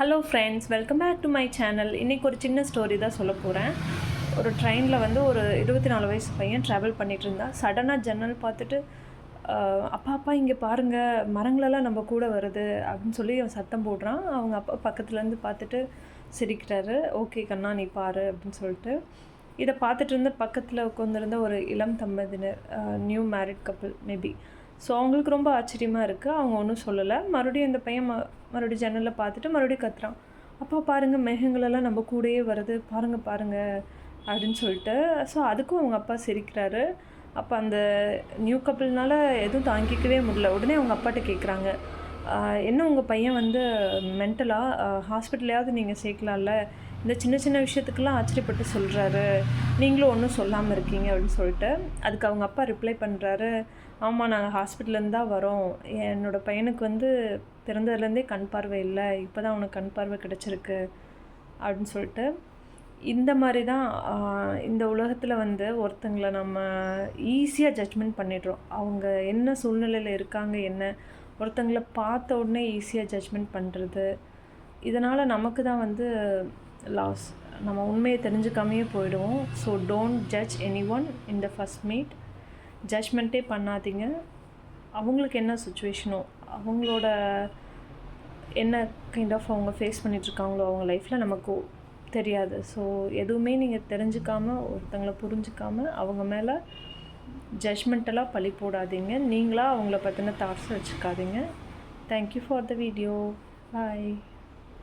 Hello friends welcome back to my channel இன்றைக்கி ஒரு சின்ன ஸ்டோரி தான் சொல்ல போகிறேன் ஒரு ட்ரெயினில் வந்து ஒரு இருபத்தி நாலு வயசு பையன் ட்ராவல் பண்ணிகிட்டு இருந்தான் சடனாக ஜன்னல் பார்த்துட்டு அப்பா அப்பா இங்கே பாருங்கள் மரங்களெல்லாம் நம்ம கூட வருது. அப்படின்னு சொல்லி அவன் சத்தம் போடுறான். அவங்க அப்பா பக்கத்துலேருந்து பார்த்துட்டு சிரிக்கிறாரு. ஓகே கண்ணா நீ பாரு அப்படின்னு சொல்லிட்டு. இதை பார்த்துட்டு இருந்த பக்கத்தில் உட்காந்துருந்த ஒரு இளம் தம்பதியினர் new married couple maybe so அவங்களுக்கு ரொம்ப ஆச்சரியமாக இருக்குது அவங்க ஒன்றும் சொல்லலை. மறுபடியும் இந்த பையன் ம மறுபடியும் ஜன்னலில் பார்த்துட்டு மறுபடியும் கத்துறான். அப்பா பாருங்கள் மேகங்களெல்லாம் நம்ம கூடயே வருது. பாருங்கள் பாருங்கள் அப்படின்னு சொல்லிட்டு. ஸோ அதுக்கும் அவங்க அப்பா சிரிக்கிறாரு. அப்போ அந்த நியூ கப்பிள்னால எதுவும் தாங்கிக்கவே முடியல. உடனே அவங்க அப்பாட்ட கேட்குறாங்க என்ன உங்கள் பையன் வந்து மென்டலாக ஹாஸ்பிட்டலையாவது நீங்கள் சேர்க்கலாம்ல? இந்த சின்ன சின்ன விஷயத்துக்கெல்லாம் ஆச்சரியப்பட்டு சொல்கிறாரு நீங்களும் ஒன்றும் சொல்லாமல் இருக்கீங்க அப்படின்னு சொல்லிட்டு அதுக்கு அவங்க அப்பா ரிப்ளை பண்ணுறாரு ஆமாம் நாங்கள் ஹாஸ்பிட்டல்லேருந்து தான் வரோம். என்னோடய பையனுக்கு வந்து பிறந்ததுலேருந்தே கண் பார்வை இல்லை. இப்போ தான் அவனுக்கு கண் பார்வை கிடச்சிருக்கு அப்படின்னு சொல்லிட்டு இந்த மாதிரி தான் இந்த உலகத்தில் வந்து ஒருத்தங்களை நம்ம ஈஸியாக ஜட்ஜ்மெண்ட் பண்ணிடுறோம். அவங்க என்ன சூழ்நிலையில் இருக்காங்க என்ன ஒருத்தங்களை பார்த்த உடனே ஈஸியாக ஜட்ஜ்மெண்ட் பண்ணுறது இதனால் நமக்கு தான் வந்து லாஸ் நம்ம உண்மையை தெரிஞ்சுக்காமையே போயிடுவோம். So don't judge any one in the first meet ஜட்ஜ்மெண்ட்டே பண்ணாதீங்க. அவங்களுக்கு என்ன சுச்சுவேஷனோ அவங்களோட என்ன கைண்ட் ஆஃப் அவங்க ஃபேஸ் பண்ணிகிட்ருக்காங்களோ அவங்க லைஃப்பில் நமக்கு தெரியாது. ஸோ எதுவுமே நீங்கள் தெரிஞ்சுக்காம ஒருத்தங்களை புரிஞ்சுக்காம அவங்க மேலே ஜட்ஜ்மெண்டெல்லாம் பழி போடாதீங்க. நீங்களாக அவங்கள பற்றின தாட்ஸ் வச்சுக்காதீங்க. Thank you for the video bye